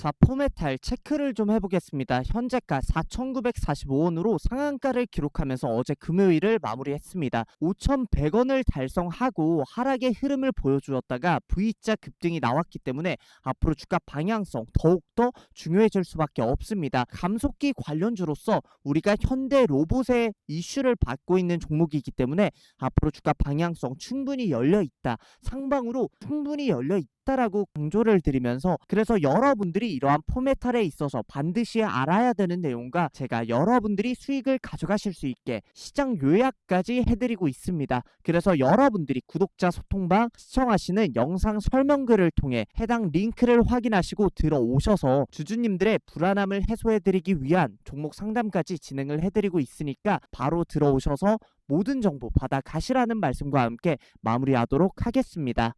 자, 포메탈 체크를 좀 해보겠습니다. 현재가 4,945원으로 상한가를 기록하면서 어제 금요일을 마무리했습니다. 5,100원을 달성하고 하락의 흐름을 보여주었다가 V자 급등이 나왔기 때문에 앞으로 주가 방향성 더욱더 중요해질 수밖에 없습니다. 감속기 관련주로서 우리가 현대 로봇의 이슈를 받고 있는 종목이기 때문에 앞으로 주가 방향성 충분히 열려 있다. 상방으로 충분히 열려 있다 라고 강조를 드리면서 그래서 여러분들이 이러한 포메탈에 있어서 반드시 알아야 되는 내용과 제가 여러분들이 수익을 가져가실 수 있게 시장 요약까지 해드리고 있습니다. 그래서 여러분들이 구독자 소통방 시청하시는 영상 설명글을 통해 해당 링크를 확인하시고 들어오셔서 주주님들의 불안함을 해소해드리기 위한 종목 상담까지 진행을 해드리고 있으니까 바로 들어오셔서 모든 정보 받아 가시라는 말씀과 함께 마무리하도록 하겠습니다.